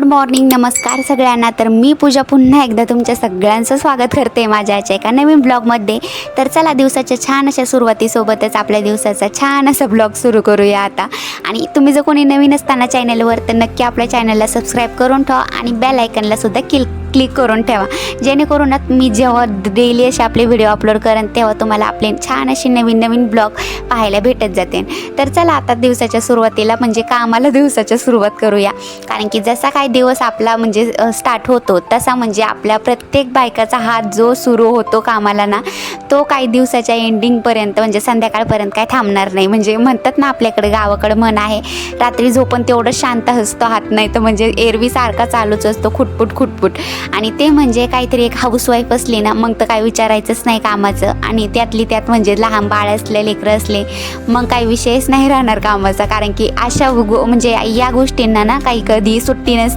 Good morning नमस्कार सगळ्यांना. तर मी पूजा पुन्हा एकदा तुमच्या सगळ्यांचं स्वागत करते माझ्या याच्या एका नवीन ब्लॉगमध्ये तर चला दिवसाच्या छान अशा सुरुवातीसोबतच आपल्या दिवसाचा छान असा ब्लॉग सुरू करूया आता. आणि तुम्ही जर कोणी नवीन असताना चॅनलवर तर नक्की आपल्या चॅनलला सबस्क्राईब करून ठेवा आणि बेल आयकनला सुद्धा किल क्लिक करून ठेवा. जेणेकरून मी जेव्हा डेली असे आपले व्हिडिओ अपलोड करेन तेव्हा तुम्हाला आपले छान असे नवीन नवीन ब्लॉग पाहायला भेटत जाते तर चला आता दिवसाच्या सुरुवातीला म्हणजे कामाला दिवसाच्या सुरुवात करूया. कारण की जसा काय दिवस आपला म्हणजे स्टार्ट होतो. तसा म्हणजे आपल्या प्रत्येक बायकाचा हात जो सुरू होतो कामाला ना तो काही दिवसाच्या एंडिंगपर्यंत म्हणजे संध्याकाळपर्यंत काय थांबणार नाही. म्हणजे म्हणतात ना आपल्याकडे गावाकडे म्हण आहे रात्री झोपून तेवढं शांत असतो हात नाही तर म्हणजे एरवी सारखा चालूच असतो खुटपुट खुटपुट. आणि ते म्हणजे काहीतरी एक हाऊसवाईफ असली ना मग तर काय विचारायचंच नाही कामाचं. आणि त्यातली त्यात म्हणजे लहान बाळ असले लेकरं असले मग काही विषयच नाही राहणार कामाचा. कारण की अशा गो- म्हणजे या गोष्टींना ना काही कधी सुट्टी नसते.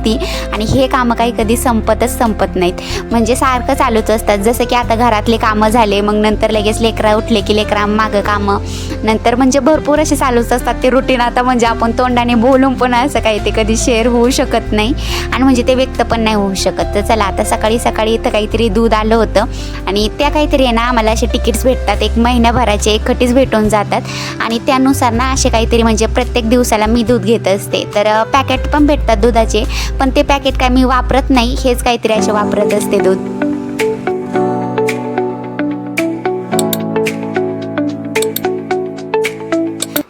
आणि हे कामं काही कधी संपतच संपत नाहीत. म्हणजे सारखं चालूच असतात. जसं की आता घरातले कामं झाले मग नंतर लगेच लेकरा उठले की लेकरा मागं कामं. नंतर म्हणजे भरपूर असे चालूच असतात. ते रुटीन आता म्हणजे आपण तोंडाने बोलून पण असं काही ते कधी शेअर होऊ शकत नाही. आणि म्हणजे ते व्यक्त पण नाही होऊ शकत. तर चला आता सकाळी सकाळी इथं काहीतरी दूध आलं होतं. आणि त्या काहीतरी आहे ना आम्हाला असे तिकीट्स भेटतात. एक महिन्याभराचे एक खटीच भेटून जातात. आणि त्यानुसार ना असे काहीतरी म्हणजे प्रत्येक दिवसाला मी दूध घेत असते. तर पॅकेट पण भेटतात दुधाचे. पण ते पॅकेट काय मी वापरत नाही हेच काहीतरी असे वापरत असते दूध.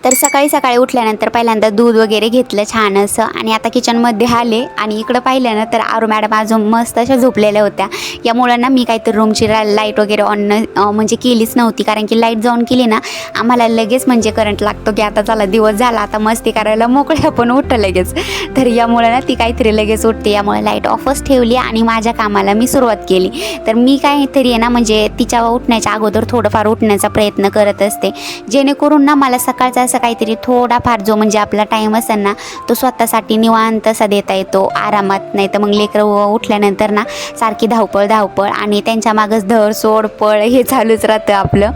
तर सकाळी सकाळी उठल्यानंतर पहिल्यांदा दूध वगैरे घेतलं छान असं. आणि आता किचनमध्ये आले आणि इकडं पाहिलं ना तर आरू मॅडम अजून मस्त अशा झोपलेल्या होत्या. यामुळं ना मी काहीतरी रूमची लाइट वगैरे ऑन म्हणजे केलीच नव्हती. कारण की लाइट जाऊन केली ना आम्हाला लगेच म्हणजे करंट लागतो की आता चला दिवस झाला आता मस्ती करायला मोकळ्या पण उठतं लगेच. तर यामुळं ना ती काहीतरी लगेच उठते. यामुळे लाइट ऑफच ठेवली आणि माझ्या कामाला मी सुरुवात केली. तर मी काहीतरी आहे ना म्हणजे तिच्या उठण्याच्या अगोदर थोडंफार उठण्याचा प्रयत्न करत असते. जेणेकरून ना मला सकाळचा असं काहीतरी थोडाफार जो म्हणजे आपला टाईम असेल ना तो स्वतःसाठी निवांत असा देता येतो आरामात. नाही तर मग लेकरं उठल्यानंतर ना सारखी धावपळ धावपळ आणि त्यांच्या मागच धर सोड पळ हे चालूच राहतं आपलं.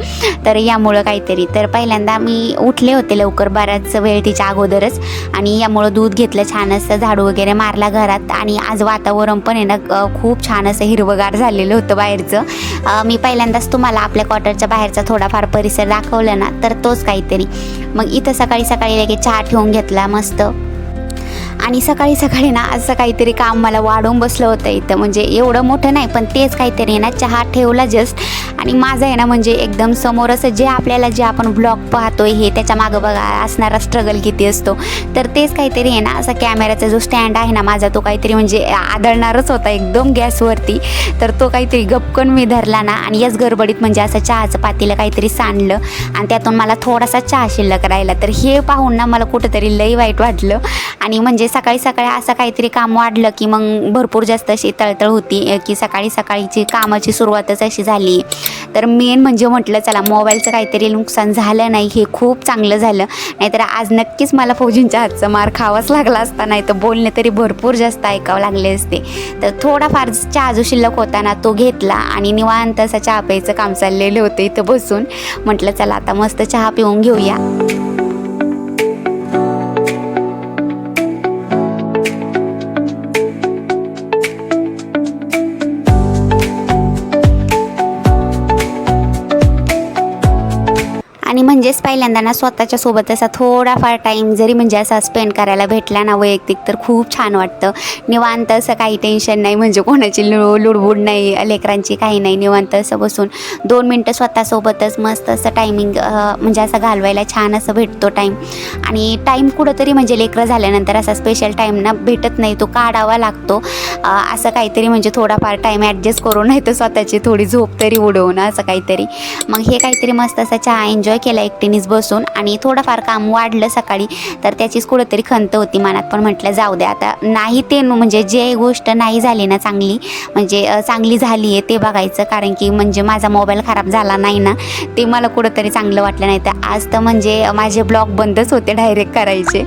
तर यामुळं काहीतरी. तर पहिल्यांदा मी उठले होते लवकर बराच वेळ तिच्या अगोदरच आणि यामुळं दूध घेतलं छान असं झाडू वगैरे मारला घरात आणि आज वातावरण पण आहे ना खूप छान असं हिरवगार झालेलं होतं बाहेरचं. मी पहिल्यांदाच तुम्हाला आपल्या क्वार्टरच्या बाहेरचा थोडाफार परिसर दाखवला ना तर तोच काहीतरी. मग इथं सकाळी सकाळी लगेच चहा ठेवून घेतला मस्त. आणि सकाळी सकाळी ना असं काहीतरी काम मला वाढवून बसलं होतं इथं. म्हणजे एवढं मोठं नाही पण तेच काहीतरी आहे ना चहा ठेवला जस्ट आणि माझं आहे ना म्हणजे एकदम समोर असं जे आपल्याला जे आपण ब्लॉग पाहतोय हे त्याच्या मागं बघा असणारा स्ट्रगल किती असतो. तर तेच काहीतरी आहे ना असा कॅमेराचा जो स्टँड आहे ना माझा तो काहीतरी म्हणजे आदळणारच होता एकदम गॅसवरती तर तो काहीतरी गपकन मी धरला ना आणि याच गडबडीत म्हणजे असं चहाचं पातीला काहीतरी सांडलं आणि त्यातून मला थोडासा चहा शिल्लक राहिला. तर हे पाहून ना मला कुठंतरी लई वाईट वाटलं. आणि म्हणजे सकाळी सकाळी असं काहीतरी काम वाढलं की मग भरपूर जास्त अशी तळतळ होती की सकाळी सकाळीची कामाची सुरुवातच अशी झाली. तर मेन म्हणजे म्हटलं चला मोबाईलचं काहीतरी नुकसान झालं नाही हे खूप चांगलं झालं. नाहीतर आज नक्कीच मला फौजींच्या हातचा मार खावाच लागला असता नाही तर बोलणे तरी भरपूर जास्त ऐकावं लागले असते. तर थोडाफार चहा जो शिल्लक होता ना तो घेतला आणि निवांत असं चहा प्यायचं काम चाललेलं होतं इथं बसून. म्हटलं चला आता मस्त चहा पिऊन घेऊया. पहिल्यांदा ना स्वतःच्या सोबत असा थोडाफार टाईम जरी म्हणजे असा स्पेंड करायला भेटला ना वैयक्तिक तर खूप छान वाटतं. निवांत असं काही टेन्शन नाही म्हणजे कोणाची लु लुडबुड नाही लेकरांची काही नाही निवांत असं बसून. दोन मिनटं स्वतःसोबतच मस्त असं टायमिंग म्हणजे असं घालवायला छान असं भेटतो टाईम आणि टाईम कुठंतरी म्हणजे लेकरं झाल्यानंतर असा स्पेशल टाईम ना भेटत नाही तो काढावा लागतो. असं काहीतरी म्हणजे थोडाफार टाईम ॲडजस्ट करून नाही तर स्वतःची थोडी झोप तरी उडवून असं काहीतरी. मग हे काहीतरी मस्त असं चहा एन्जॉय केला एकटीनेच बसून आणि थोडंफार काम वाढलं सकाळी तर त्याचीच कुठंतरी खंत होती मनात. पण म्हटलं जाऊ द्या आता नाही ते म्हणजे जे गोष्ट नाही झाली ना चांगली म्हणजे चांगली झाली आहे ते बघायचं. कारण की म्हणजे माझा मोबाईल खराब झाला नाही ना ते मला कुठंतरी चांगलं वाटलं नाही. तर आज तर म्हणजे माझे ब्लॉग बंदच होते डायरेक्ट करायचे.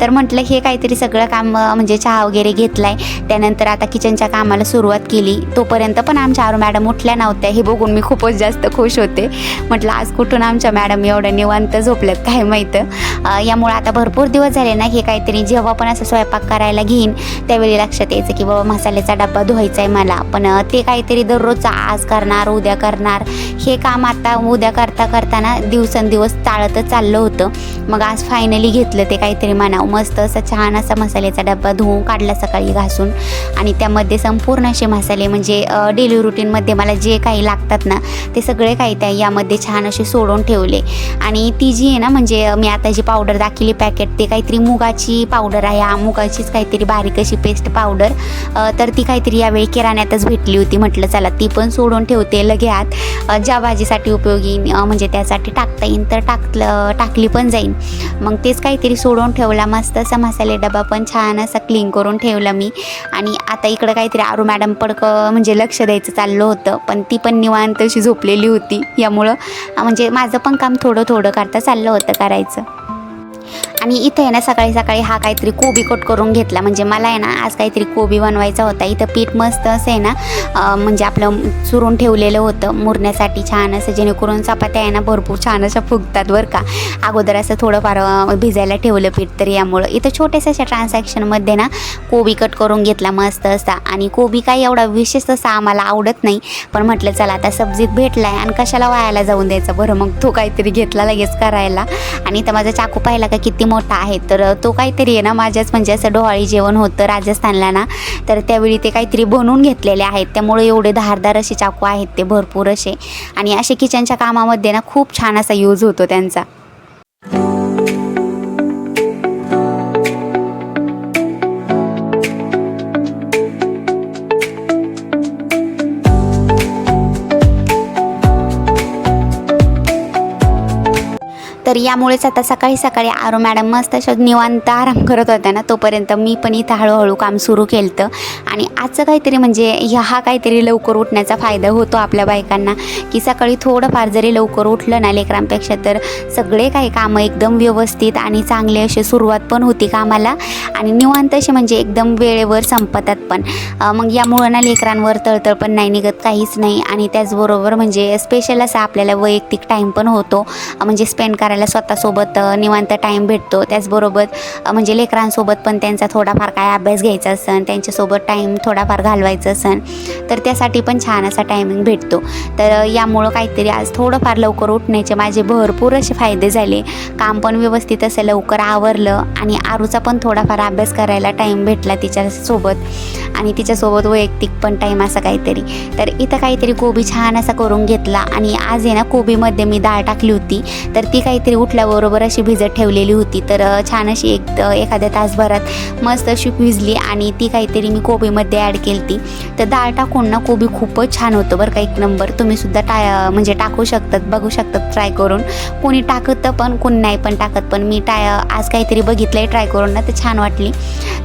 तर म्हटलं हे काहीतरी सगळं काम म्हणजे चहा वगैरे घेतलाय. त्यानंतर आता किचनच्या कामाला सुरुवात केली. तोपर्यंत पण आमच्या आरू मॅडम उठल्या नव्हत्या. हे बघून मी खूपच जास्त खुश होते. म्हटलं आज कुठून आमच्या मॅडम एवढं निवांत झोपलेत काय माहीत. यामुळे आता भरपूर दिवस झाले ना हे काहीतरी जेव्हा पण असं स्वयंपाक करायला घेईन त्यावेळी लक्षात यायचं की बाबा मसाल्याचा डब्बा धुवायचा आहे मला. पण ते काहीतरी दररोजचा आज करणार उद्या करणार. हे काम आता उद्या करता करताना दिवसेंदिवस चालतच चाललं होतं. मग आज फायनली घेतलं ते काहीतरी म्हणावं. मस्त असा छान असा मसाल्याचा डब्बा धुवून काढला सकाळी घासून. आणि त्यामध्ये संपूर्ण असे मसाले म्हणजे डेली रुटीनमध्ये मला जे काही लागतात ना ते सगळे काही त्या यामध्ये छान असे सोडून ठेवले. आणि ती जी आहे ना म्हणजे मी आता जी पावडर दाखवली पॅकेट ते काहीतरी मुगाची पावडर आहे. हा मुगाचीच काहीतरी बारीक अशी पेस्ट पावडर तर ती काहीतरी यावेळी किराण्यातच भेटली होती. म्हटलं चला ती पण सोडून ठेवते लगेच. ज्या भाजीसाठी उपयोगी म्हणजे त्यासाठी टाकता येईन तर टाकलं टाकली पण जाईन. मग तेच काहीतरी सोडून ठेवला. मस्त असा मसाले डबा पण छान असा क्लीन करून ठेवला मी. आणि आता इकडं काहीतरी आरू मॅडम पडकं म्हणजे लक्ष द्यायचं चाललं होतं. पण ती पण निवांत अशी झोपलेली होती. यामुळं म्हणजे माझं पण काम थोडं थोडं करता चाललं होतं करायचं. आणि इथं आहे ना सकाळी सकाळी हा काहीतरी कोबी कट करून घेतला. म्हणजे मला आहे ना आज काहीतरी कोबी बनवायचा होता. इथं पीठ मस्त असं आहे ना म्हणजे आपलं चुरून ठेवलेलं होतं. मुरण्यासाठी छान असं जेणेकरून चपात्या आहे ना भरपूर छान अशा फुगतात बरं का. अगोदर असं थोडंफार भिजायला ठेवलं पीठ तर यामुळं. इथं छोट्याशा अशा ट्रान्झॅक्शनमध्ये ना कोबी कट करून घेतला मस्त असा. आणि कोबी काही एवढा विशेष तसा आम्हाला आवडत नाही. पण म्हटलं चला आता सब्जीत भेटला आहे आणि कशाला वायाला जाऊन द्यायचं? बरं मग तो काहीतरी घेतला लगेच करायला. आणि इथं माझा चाकू पाहिला का किती मोठा आहे. तर तो काहीतरी आहे ना माझ्याच म्हणजे असं डोहाळी जेवण होतं राजस्थानला ना. तर त्यावेळी ते काहीतरी बनवून घेतलेले आहेत. त्यामुळे एवढे धारदार असे चाकू आहेत ते भरपूर असे. आणि असे किचनच्या कामामध्ये ना खूप छान असा यूज होतो त्यांचा. तर यामुळेच आता सकाळी सकाळी आरो मॅडम मस्त अशा निवांत आराम करत होत्या ना तोपर्यंत मी पण इथं हळूहळू काम सुरू केलं आणि आजचं काहीतरी म्हणजे ह्या हा काहीतरी लवकर उठण्याचा फायदा होतो आपल्या बायकांना की सकाळी थोडंफार जरी लवकर उठलं ना लेकरांपेक्षा तर सगळे काही कामं एकदम व्यवस्थित आणि चांगले असे सुरुवात पण होती कामाला. आणि निवांत असे म्हणजे एकदम वेळेवर संपतात पण. मग यामुळं ना लेकरांवर तळतळ पण नाही निघत काहीच नाही. आणि त्याचबरोबर म्हणजे स्पेशल असा आपल्याला वैयक्तिक टाईम पण होतो. म्हणजे स्पेंड करायला स्वतःसोबत निवांत टाईम भेटतो. त्याचबरोबर म्हणजे लेकरांसोबत पण त्यांचा थोडाफार काय अभ्यास घ्यायचा असन त्यांच्यासोबत टाईम थोडाफार घालवायचा असन तर त्यासाठी पण छान असा टायमिंग भेटतो. तर यामुळं काहीतरी आज थोडंफार लवकर उठण्याचे माझे भरपूर असे फायदे झाले. काम पण व्यवस्थित असं लवकर आवरलं आणि आरूचा पण थोडाफार अभ्यास करायला टाईम भेटला तिच्यासोबत आणि तिच्यासोबत वैयक्तिक पण टाईम असा काहीतरी. तर इथं काहीतरी कोबी छान असा करून घेतला आणि आज आहे ना कोबीमध्ये मी डाळ टाकली होती. तर ती काहीतरी उठल्याबरोबर अशी भिजत ठेवलेली होती. तर छान अशी एक एखाद्या तासभरात मस्त अशी भिजली आणि ती काहीतरी मी कोबीमध्ये ॲड केली ती तर डाळ टाकून ना कोबी खूपच छान होतं बरं का एक नंबर. तुम्हीसुद्धा टा म्हणजे टाकू शकतात बघू शकतात ट्राय करून. कोणी टाकतं पण कोणी नाही पण टाकत. पण मी टाय आज काहीतरी बघितलं आहे ट्राय करून ना तर छान वाटली.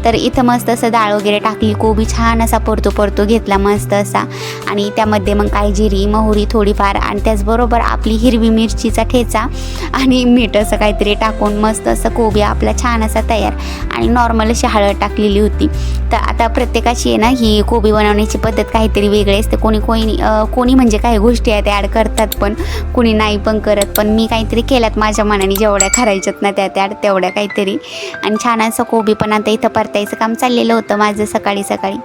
तर इथं मस्त असं डाळ वगैरे टाकली कोबी छान असा परतो परतो घेतला मस्त असा. आणि त्यामध्ये मग काय जिरी मोहरी थोडीफार आणि त्याचबरोबर आपली हिरवी मिरचीचा ठेचा आणि मीठ असं काहीतरी टाकून मस्त असं कोबी आपला छान असा तयार आणि नॉर्मल अशी हळद टाकलेली होती. तर आता प्रत्येकाची आहे ना ही कोबी बनवण्याची पद्धत काहीतरी वेगळी असते. कोणी कोणी कोणी म्हणजे काही गोष्टी आहेत ॲड करतात पण कोणी नाही पण करत. पण मी काहीतरी केल्यात माझ्या मनाने जेवढ्या करायच्यात ना त्या त्या तेवढ्या काहीतरी. आणि छान असं कोबी पण आता इथं परतायचं काम चाललेलं होतं माझं सकाळी सकाळी.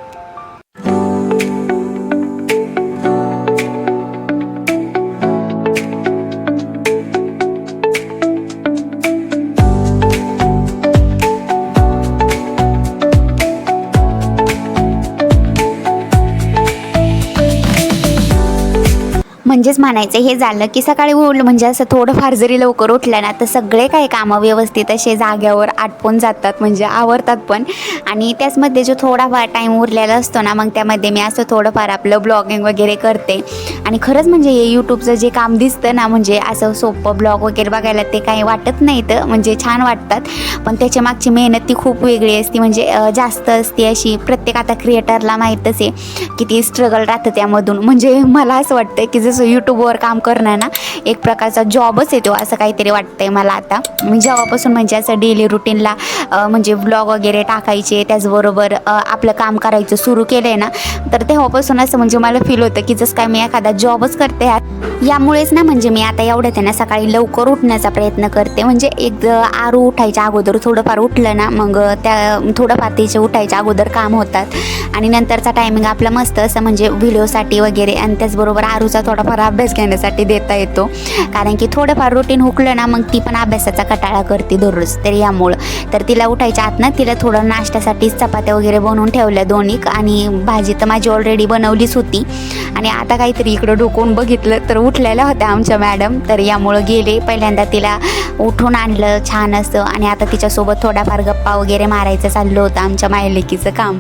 म्हणजेच म्हणायचं हे झालं की सकाळी उठलं म्हणजे असं थोडंफार जरी लवकर उठलं ना तर सगळे काही कामं व्यवस्थित असे जाग्यावर आटपून जातात म्हणजे आवरतात पण. आणि त्याचमध्ये जो थोडाफार टाईम उरलेला असतो ना मग त्यामध्ये मी असं थोडंफार आपलं ब्लॉगिंग वगैरे करते. आणि खरंच म्हणजे हे यूट्यूबचं जे काम दिसतं ना म्हणजे असं सोपं ब्लॉग वगैरे बघायला ते काही वाटत नाही तर म्हणजे छान वाटतात. पण त्याच्या मागची मेहनत ती खूप वेगळी असते म्हणजे जास्त असते अशी. प्रत्येक आता क्रिएटरला माहीतच आहे किती स्ट्रगल राहतं त्यामधून. म्हणजे मला असं वाटतं की जसं यूट्यूबवर काम करणं ना एक प्रकारचा जॉबच येतो असं काहीतरी वाटतंय मला आता. मी जेव्हापासून म्हणजे असं डेली रुटीनला म्हणजे ब्लॉग वगैरे टाकायचे त्याचबरोबर आपलं काम करायचं सुरू केलं आहे ना तर तेव्हापासून असं म्हणजे मला फील होतं की जसं काय मी एखादा जॉबच करते आहे यामुळेच ना म्हणजे मी आता एवढं त्यांना सकाळी लवकर उठण्याचा प्रयत्न करते. म्हणजे एक आरू उठायच्या अगोदर थोडंफार उठलं ना मग त्या थोडंफार तिचे उठायच्या अगोदर काम होतात. आणि नंतरचा टायमिंग आपला मस्त असं म्हणजे व्हिडिओसाठी वगैरे आणि त्याचबरोबर आरूचा थोडाफार अभ्यास घेण्यासाठी देता येतो. कारण की थोडंफार रुटीन हुकलं ना मग ती पण अभ्यासाचा कटाळा करते दररोज. तर यामुळं तर तिला उठायच्या आत ना तिला थोडं नाश्त्यासाठी चपात्या वगैरे बनवून ठेवल्या दोन्ही. आणि भाजी तर माझी ऑलरेडी बनवलीच होती. आणि आता काहीतरी इकडं डोकून बघितलं तर उठलेल्या होत्या आमच्या मॅडम तर यामुळं गेले. पहिल्यांदा तिला उठून आणलं छान असं. आणि आता तिच्यासोबत थोडाफार गप्पा वगैरे मारायचं चाललं होतं आमच्या मायलेकीचं काम.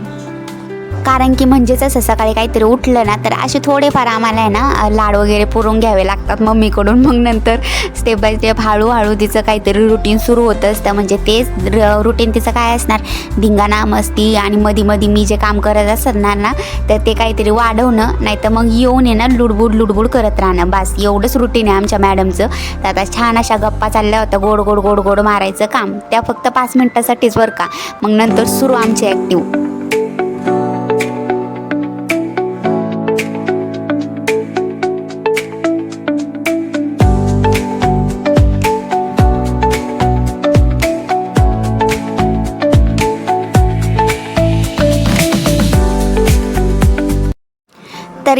कारण की म्हणजेच असं सकाळी काहीतरी उठलं ना तर असे थोडेफार आम्हाला आहे ना लाड वगैरे पुरवून घ्यावे लागतात मम्मीकडून. मग नंतर स्टेप बाय स्टेप हळूहळू तिचं काहीतरी रुटीन सुरू होतं असतं. म्हणजे तेच रुटीन तिचं काय असणार? धिंगाणा मस्ती आणि मधी मधी मी जे काम करत असणार ना तर ते काहीतरी वाढवणं नाही तर मग येऊन ये ना लुडबुड लुडबुड करत राहणं. बस एवढंच रुटीन आहे आमच्या मॅडमचं तर आता छान अशा गप्पा चालल्या होत्या गोड गोड गोड गोड मारायचं काम. त्या फक्त पाच मिनटासाठीच बरं का? मग नंतर सुरू आमचे ॲक्टिव्ह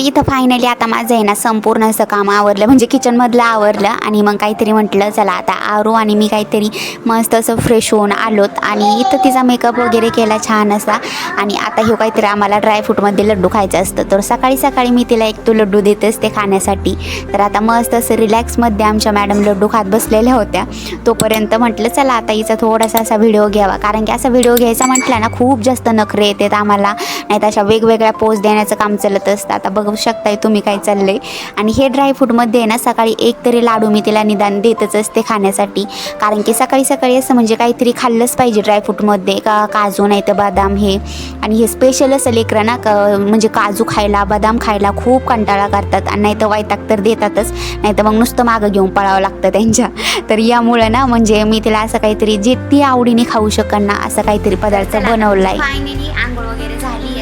इथं फायनली आता माझं आहे ना संपूर्ण असं काम आवरलं. म्हणजे किचनमधलं आवरलं आणि मग काहीतरी म्हटलं चला आता आरू आणि मी काहीतरी मस्त असं फ्रेश होऊन आलोत. आणि इथं तिचा मेकअप वगैरे केला छान असा. आणि आता हे काहीतरी आम्हाला ड्रायफ्रूटमध्ये लड्डू खायचं असतं. तर सकाळी सकाळी मी तिला एक तो लड्डू देत असते खाण्यासाठी. तर आता मस्त असं रिलॅक्समध्ये आमच्या मॅडम लड्डू खात बसलेल्या होत्या. तोपर्यंत म्हटलं चला आता हिचा थोडासा असा व्हिडिओ घ्यावा. कारण की असा व्हिडिओ घ्यायचा म्हटलं ना खूप जास्त नखरे येतात आम्हाला. नाही तर अशा वेगवेगळ्या पोज देण्याचं काम चालत असतं. आता बघू शकताय तुम्ही काय चाललंय. आणि हे ड्रायफ्रूटमध्ये आहे ना सकाळी एक तरी लाडू मी तिला निदान देतच असते खाण्यासाठी. कारण की सकाळी सकाळी असं म्हणजे काहीतरी खाल्लंच पाहिजे ड्रायफ्रूटमध्ये का काजू नाही तर बदाम हे. आणि हे स्पेशल असं लेकरं ना क म्हणजे काजू खायला बदाम खायला खूप कंटाळा करतात. आणि नाही तर वैताग तर देतातच. नाही तर मग नुसतं मागं घेऊन पळावं लागतं त्यांच्या. तर यामुळं ना म्हणजे मी तिला असं काहीतरी जे ती आवडीने खाऊ शकन ना असं काहीतरी पदार्थ बनवलाय. फायनली आंघोळ वगैरे झाली. आहे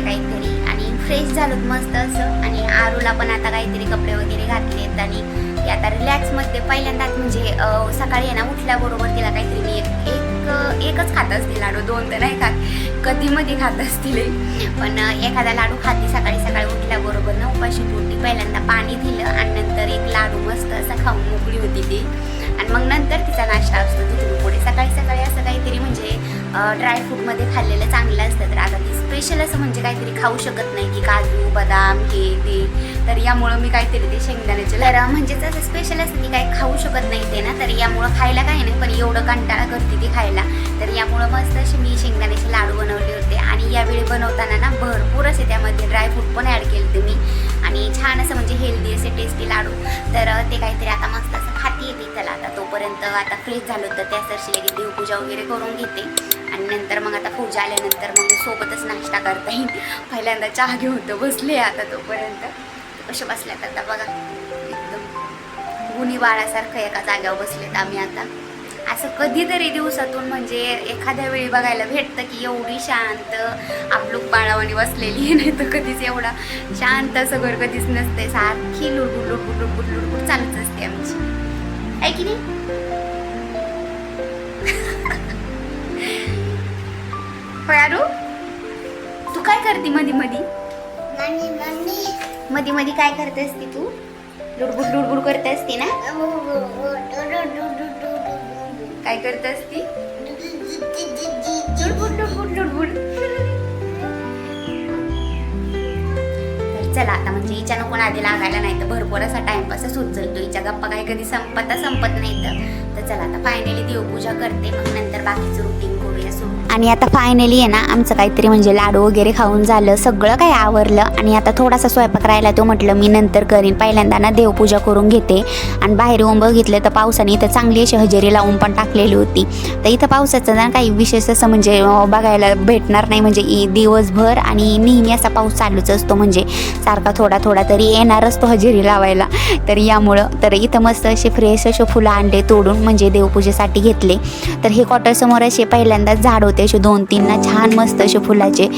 फ्रेश झालोत मस्त असं. आणि आरूला पण आता काहीतरी कपडे वगैरे घातलेत आणि ती आता रिलॅक्समध्ये पहिल्यांदाच म्हणजे सकाळी आहे ना उठल्याबरोबर तिला काहीतरी मी एक एक एकच खात असते लाडू. दोन तर नाही खात. कधी मध्ये खात असतील पण एखादा लाडू खाते सकाळी सकाळी उठल्याबरोबर ना उपाशी पोटी पहिल्यांदा पाणी दिलं आणि नंतर एक लाडू मस्त असा खाऊन मोकळी होती ती. आणि मग नंतर तिचा नाश्ता असतो तिथून पुढे सकाळी सकाळी असं काहीतरी म्हणजे ड्रायफ्रूटमध्ये खाल्लेलं चांगलं असतं. तर आता ती स्पेशल असं म्हणजे काहीतरी खाऊ शकत नाही की काजू बदाम हे ते. तर यामुळं मी काहीतरी ते शेंगदाण्याचे तर म्हणजेच असं स्पेशल असतं की काही खाऊ शकत नाही ते ना. तर यामुळं खायला काही नाही पण एवढं कंटाळा करते ती खायला. तर यामुळं मस्त असे मी शेंगदाण्याचे लाडू बनवले होते. आणि यावेळी बनवताना ना भरपूर असे त्यामध्ये ड्रायफ्रूट पण ॲड केले होते मी. आणि छान असं म्हणजे हेल्दी असे टेस्टी लाडू. तर ते काहीतरी आता मस्त असं खाती येते चला आता तोपर्यंत आता फ्रेश झालं तर त्या सरशी लगेच देवपूजा वगैरे करून घेते. आणि नंतर मग आता पूजा आल्यानंतर मग सोबतच नाश्ता करता. येईल पहिल्यांदा चहा घेऊन तर बसले आता तोपर्यंत. कसे बसल्यात आता बघा. एकदम गुणी बाळासारखं एका जाग्यावर बसलेत आम्ही आता. असं कधीतरी दिवसातून म्हणजे एखाद्या वेळी बघायला भेटतं की एवढी शांत आपलूक बाळावानी बसलेली आहे. नाही तर कधीच एवढा शांत असं घर कधीच नसते. सारखी लुडबुड लुडबुड लुडबुड लुडबुड चालूच असते आमची. आहे की नाही? होय आरू तू काय करते मधी मधी मधी मधी काय करते असते तू लुडबुड लुडबुड करते असते ना काय करते असती लुडबुड लुडबुड लुडबुड तर चला आता म्हणजे हिच्या नको आधी लागायला नाही तर भरपूर असा टाइमपासच होत चालतो हिच्या गप्पा काही कधी संपता संपत नाही तर चला आता फायनली देवपूजा करते मग नंतर बाकीचं रुटीन करूया सुरू. आणि आता फायनली आहे ना आमचं काहीतरी म्हणजे लाडू वगैरे खाऊन झालं सगळं काही आवरलं. आणि आता थोडासा स्वयंपाक राहिला तो म्हटलं मी नंतर करीन. पहिल्यांदा ना देवपूजा करून घेते. आणि बाहेर येऊन बघितलं तर पावसाने इथं चांगली अशी हजेरी लावून पण टाकलेली होती. तर इथं पावसाचं ना काही विशेष असं म्हणजे बघायला भेटणार नाही. म्हणजे दिवसभर आणि नेहमी असा पाऊस चालूच असतो. म्हणजे सारखा थोडा थोडा तरी येणारच तो हजेरी लावायला. तर यामुळं तर इथं मस्त असे फ्रेश असे फुलं अंडे तोडून म्हणजे म्हणजे देवपूजेसाठी घेतले. तर हे क्वार्टर समोर असे पहिल्यांदाच झाड होते असे दोन तीन ना छान मस्त असे फुलाचे.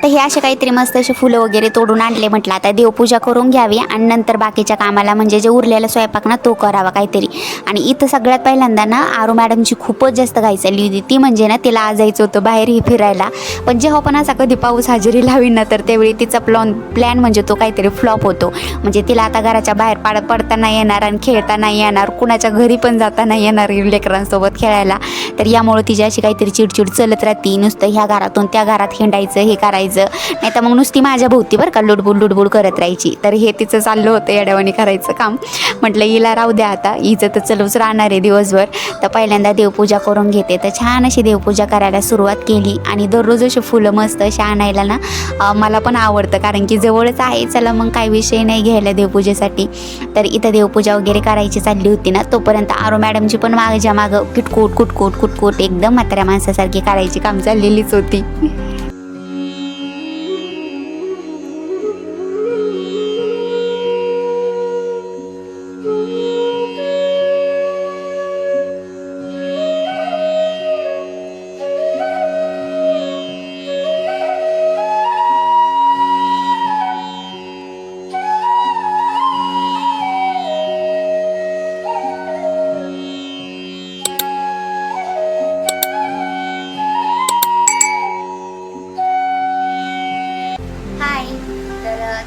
आता हे असे काहीतरी मस्त असे फुलं वगैरे तोडून आणले म्हटलं. आता देवपूजा करून घ्यावी आणि नंतर बाकीच्या कामाला म्हणजे जे उरलेला स्वयंपाक ना तो करावा काहीतरी. आणि इथं सगळ्यात पहिल्यांदा ना आरू मॅडमची खूपच जास्त घाई चालली होती. ती म्हणजे ना तिला आज जायचं होतं बाहेरही फिरायला. पण जेव्हा पण असा कधी पाऊस हजेरी लावी ना तर त्यावेळी तिचा प्लॉन प्लॅन म्हणजे तो काहीतरी फ्लॉप होतो. म्हणजे तिला आता घराच्या बाहेर पाड पडता नाही येणार आणि खेळता नाही येणार कुणाच्या घरी पण जाता नाही येणार लेकरांसोबत खेळायला. तर यामुळे तिची अशी काहीतरी चिडचिड चलत राहते. नुसतं ह्या घरातून त्या घरात हिंडायचं हे करायचं. नाही तर मग नुसती माझ्या भोवती बरं का लुडबुड लुडबुड करत राहायची. तर हे तिचं चाललं होतं येड्यावानी करायचं काम. म्हटलं हिला राहू द्या आता. हिचं तर चलूच राहणार आहे दिवसभर. तर पहिल्यांदा देवपूजा करून घेते. तर छान अशी देवपूजा करायला सुरुवात केली. आणि दररोज अशी फुलं मस्त अशी आणायला ना मला पण आवडतं. कारण की जवळच आहे. चला मग काही विषय नाही घ्यायला देवपूजेसाठी. तर इथं देवपूजा वगैरे करायची चालली होती ना तोपर्यंत आरो मॅडमची पण माझ्या मागं किटकूट कुटकूट कुटकूट एकदम म्हाताऱ्या माणसासारखी करायची काम चाललेलीच होती.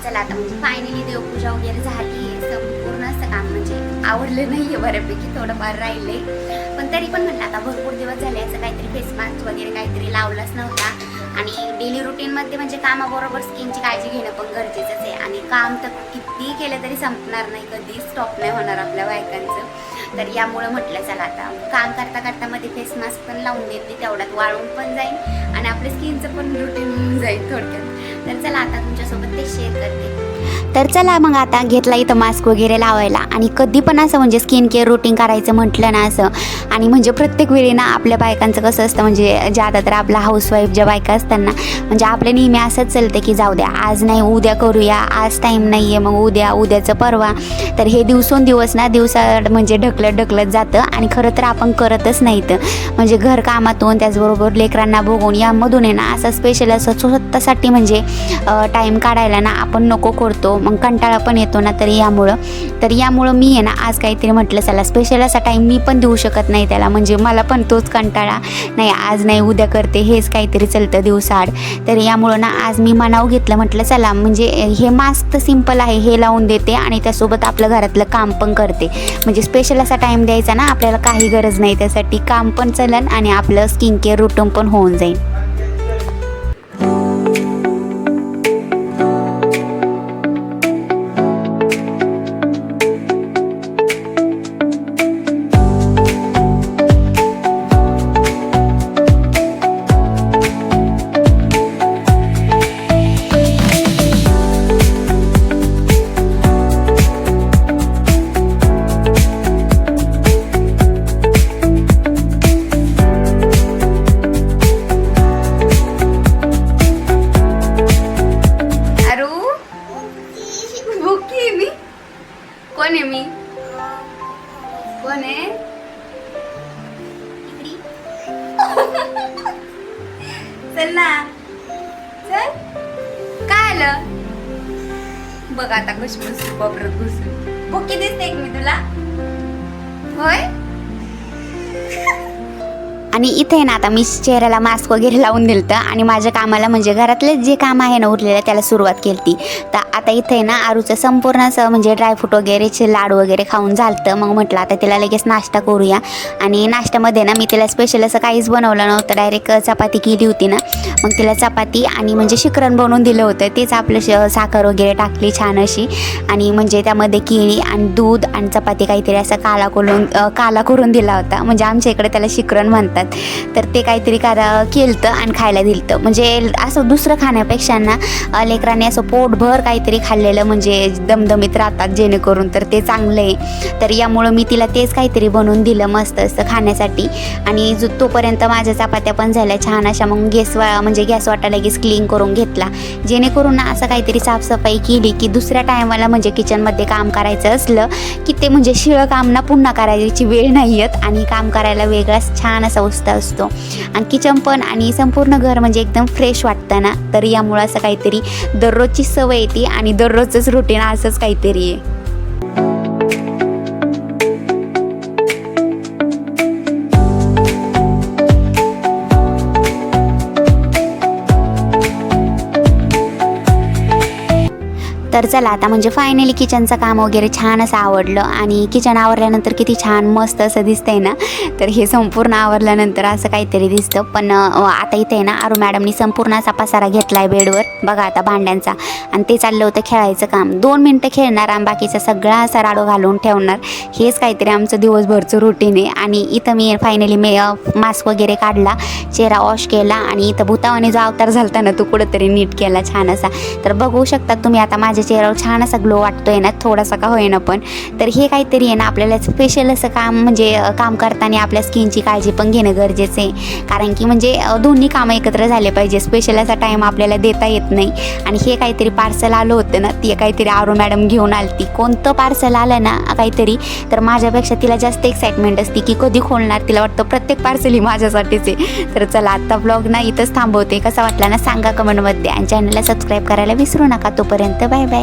चला आता म्हणजे फायनली देवपूजा वगैरे झाली. संपूर्ण असं काम म्हणजे आवडलं नाही आहे बऱ्यापैकी थोडंफार राहिले पण तरी पण म्हटलं आता भरपूर दिवस झाले असं काहीतरी फेस मास्क वगैरे काहीतरी लावलाच नव्हता. आणि डेली रुटीनमध्ये म्हणजे कामाबरोबर स्किनची काळजी घेणं पण गरजेचंच आहे. आणि काम तर किती केलं तरी संपणार नाही कधी स्टॉप नाही होणार आपल्या बायकांचं. तर यामुळं म्हटलं चला आता काम करता करता मध्ये फेस मास्क पण लावून देते तेवढ्यात वाळून पण जाईल आणि आपल्या स्किनचं पण रुटीन होऊन जाईल थोडक्यात. तर चला आता तुमच्यासोबत ते शेअर करते. तर चला मग आता घेतला इथं मास्क वगैरे लावायला. आणि कधी पण असं म्हणजे स्किन केअर रुटीन करायचं म्हटलं ना असं. आणि म्हणजे प्रत्येक वेळी ना आपल्या बायकांचं कसं असतं म्हणजे ज्यादा तर आपला हाऊसवाईफ ज्या बायका असताना म्हणजे आपले नेहमी असंच चालतं की जाऊ द्या आज नाही उद्या करूया आज टाईम नाही आहे मग उद्या उद्याचं परवा. तर हे दिवसोंदिवस ना दिवसा म्हणजे ढकलत ढकलत जातं आणि खरं तर आपण करतच नाहीत म्हणजे घरकामातून त्याचबरोबर लेकरांना बघून यामधून आहे ना असं स्पेशल असं स्वतःसाठी म्हणजे टाईम काढायला ना आपण नको करतो. मग कंटाळा पण येतो ना तर यामुळं. तर यामुळं मी आहे ना आज काहीतरी म्हटलं चला स्पेशल असा टाईम मी पण देऊ शकत नाही त्याला. म्हणजे मला पण तोच कंटाळा नाही आज नाही उद्या करते हेच काहीतरी चालतं दिवसाआड. तर यामुळं ना आज मी मनाव घेतलं म्हटलं चला म्हणजे हे मास्क तर सिंपल आहे हे लावून देते आणि त्यासोबत आपलं घरातलं काम पण करते. म्हणजे स्पेशल असा टाईम द्यायचा ना आपल्याला काही गरज नाही त्यासाठी. काम पण चलन आणि आपलं स्किन केअर रुटून पण होऊन जाईल. भुकी मी? कोण आहे मी? कोण आहे? इकडी. चल ना. चल. काय आलं? बघ आता कशी बसू बापरत घुसून भुकी दिसते का मी तुला. होय? आणि इथे ना आता मी चेहऱ्याला मास्क वगैरे लावून दिलं आणि माझ्या कामाला म्हणजे घरातलं जे काम आहे ना उरलेलं त्याला सुरुवात केली तर आता इथे ना आरूचं संपूर्ण असं म्हणजे ड्रायफ्रूट वगैरेचे लाडू वगैरे खाऊन झालतं. मग म्हटलं आता तिला लगेच नाश्ता करूया. आणि नाश्त्यामध्ये ना मी तिला स्पेशल असं काहीच बनवलं नव्हतं. डायरेक्ट चपाती केली होती ना. मग तिला चपाती आणि म्हणजे शिकरण बनवून दिलं होतं. तेच आपलं श साखर वगैरे टाकली छान अशी. आणि म्हणजे त्यामध्ये केळी आणि दूध आणि चपाती काहीतरी असं काला करून काला करून दिला होता. म्हणजे आमच्या इकडे त्याला शिकरण म्हणतात. तर ते काहीतरी करा केलतं आणि खायला दिलतं. म्हणजे असं दुसरं खाण्यापेक्षा ना लेकराने लेकरांनी असं पोटभर काहीतरी खाल्लेलं म्हणजे दमदमीत राहतात जेणेकरून तर ते चांगलं आहे तर यामुळं मी तिला तेच काहीतरी बनवून दिलं मस्त असं खाण्यासाठी. आणि जो तोपर्यंत माझ्या चपात्या पण झाल्या छान अशा मग गॅस वा म्हणजे गॅस वाटा लगेच क्लीन करून घेतला. जेणेकरून ना असं काहीतरी साफसफाई केली की दुसऱ्या टायमाला म्हणजे किचनमध्ये काम करायचं असलं की ते म्हणजे शिळं काम ना पुन्हा करायची वेळ नाही येत आणि काम करायला वेगळाच छान असा उत्साह असतो. आणि किचन पण आणि संपूर्ण घर म्हणजे एकदम फ्रेश वाटतं ना? तर यामुळं असं काहीतरी दररोजची सवय येते आणि दररोजच रुटीन असंच काहीतरी आहे. तर चला आता म्हणजे फायनली किचनचं काम वगैरे छान असं आवडलं. आणि किचन आवरल्यानंतर किती छान मस्त असं दिसतंय ना? तर हे संपूर्ण आवरल्यानंतर असं काहीतरी दिसतं. पण आता इथे आहे ना आरू मॅडमनी संपूर्ण असा पसारा घेतला आहे बेडवर. बघा आता भांड्यांचा. आणि ते चाललं होतं खेळायचं काम. दोन मिनटं खेळणार आणि बाकीचा सगळा असा राडो घालून ठेवणार. हेच काहीतरी आमचं दिवसभरचं रुटीन आहे. आणि इथं मी फायनली मे मास्क वगैरे काढला. चेहरा वॉश केला. आणि इथं भूतावाने जो अवतार झालता ना तो कुठंतरी नीट केला छान असा. तर बघू शकता तुम्ही आता माझ्या चेहऱ्यावर छान असा ग्लो वाटतोय ना थोडासा का होईना पण. तर हे काहीतरी आहे ना आपल्याला स्पेशल असं काम म्हणजे काम करताना आपल्या स्किनची काळजी पण घेणं गरजेचं आहे. कारण की म्हणजे दोन्ही कामं एकत्र झाले पाहिजे. स्पेशल असा टाईम आपल्याला देता येत नाही. आणि हे काहीतरी पार्सल आलं होतं ना ती काहीतरी आरो मॅडम घेऊन आली ती कोणतं पार्सल आलं ना काहीतरी तर माझ्यापेक्षा तिला जास्त एक्साइटमेंट असते की कधी खोलणार तिला वाटतं प्रत्येक पार्सल ही माझ्यासाठीच आहे. तर चला आत्ता ब्लॉग ना इथंच थांबवते. कसा वाटला ना सांगा कमेंटमध्ये आणि चॅनलला सबस्क्राईब करायला विसरू नका तोपर्यंत. Bye bye